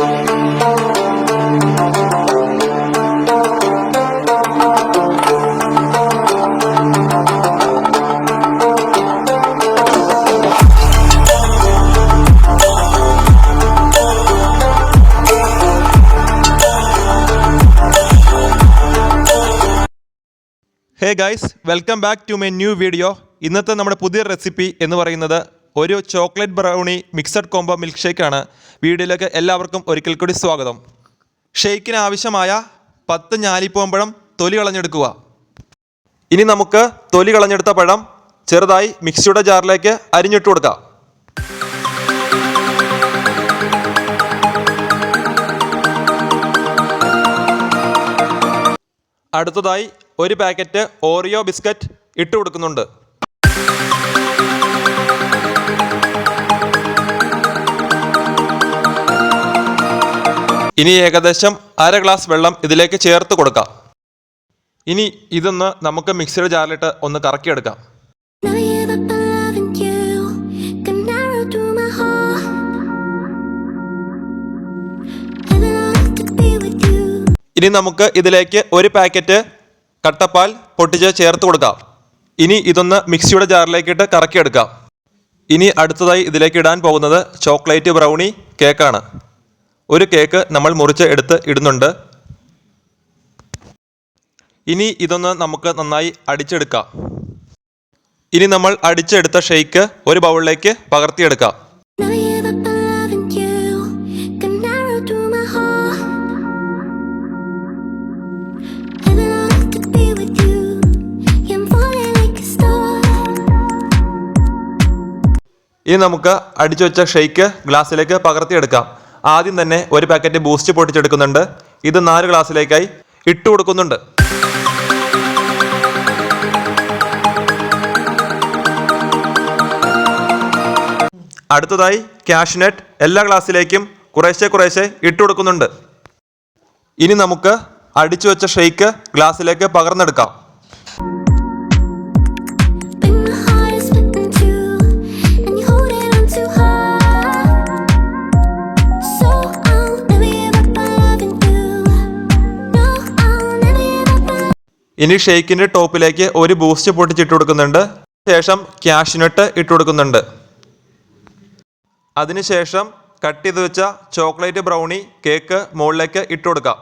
Hey guys welcome back to my new video ഇന്നത്തെ നമ്മുടെ പുതിയ റെസിപ്പി എന്ന് പറയുന്നത് ഒരു chocolate brownie mixed combo milk ഷേക്കാണ് വീഡിയോയിലേക്ക് എല്ലാവർക്കും ഒരിക്കൽ കൂടി സ്വാഗതം. ഷേക്കിന് ആവശ്യമായ പത്ത് ഞാലിപ്പോമ്പഴം തൊലി കളഞ്ഞെടുക്കുക. ഇനി നമുക്ക് തൊലി കളഞ്ഞെടുത്ത പഴം ചെറുതായി മിക്സിയുടെ ജാറിലേക്ക് അരിഞ്ഞിട്ട് കൊടുക്കാം. അടുത്തതായി ഒരു പാക്കറ്റ് ഓറിയോ ബിസ്ക്കറ്റ് ഇട്ട് കൊടുക്കുന്നുണ്ട്. ഇനി ഏകദേശം അര ഗ്ലാസ് വെള്ളം ഇതിലേക്ക് ചേർത്ത് കൊടുക്കാം. ഇനി ഇതൊന്ന് നമുക്ക് മിക്സിയുടെ ജാറിലിട്ട് ഒന്ന് കറക്കിയെടുക്കാം. ഇനി നമുക്ക് ഇതിലേക്ക് ഒരു പാക്കറ്റ് കട്ടപ്പാൽ പൊട്ടിച്ച് ചേർത്ത് കൊടുക്കാം. ഇനി ഇതൊന്ന് മിക്സിയുടെ ജാറിലേക്കിട്ട് കറക്കിയെടുക്കാം. ഇനി അടുത്തതായി ഇതിലേക്ക് ഇടാൻ പോകുന്നത് ചോക്ലേറ്റ് ബ്രൗണി കേക്കാണ്. ഒരു കേക്ക് നമ്മൾ മുറിച്ച് എടുത്ത് ഇടുന്നുണ്ട്. ഇനി ഇതൊന്ന് നമുക്ക് നന്നായി അടിച്ചെടുക്കാം. ഇനി നമ്മൾ അടിച്ചെടുത്ത ഷെയ്ക്ക് ഒരു ബൗളിലേക്ക് പകർത്തിയെടുക്കാം. ഇനി നമുക്ക് അടിച്ചു വെച്ച ഷെയ്ക്ക് ഗ്ലാസ്സിലേക്ക് പകർത്തിയെടുക്കാം. ആദ്യം തന്നെ ഒരു പാക്കറ്റ് ബൂസ്റ്റ് പൊട്ടിച്ചെടുക്കുന്നുണ്ട്. ഇത് നാല് ഗ്ലാസ്സിലേക്കായി ഇട്ടു കൊടുക്കുന്നുണ്ട്. അടുത്തതായി കാഷ്നട്ട് എല്ലാ ഗ്ലാസ്സിലേക്കും കുറേശ്ശെ കുറേശ്ശെ ഇട്ടു കൊടുക്കുന്നുണ്ട്. ഇനി നമുക്ക് അടിച്ചു വെച്ച ഷെയ്ക്ക് ഗ്ലാസ്സിലേക്ക് പകർന്നെടുക്കാം. ഇനി ഷെയ്ക്കിന്റെ ടോപ്പിലേക്ക് ഒരു ബൂസ്റ്റ് പൊട്ടിച്ചിട്ട് കൊടുക്കുന്നുണ്ട്. ശേഷം ക്യാഷ്നട്ട് ഇട്ട് കൊടുക്കുന്നുണ്ട്. അതിനുശേഷം കട്ട് ചെയ്ത് വെച്ച ചോക്ലേറ്റ് ബ്രൗണി കേക്ക് മുകളിലേക്ക് ഇട്ട് കൊടുക്കാം.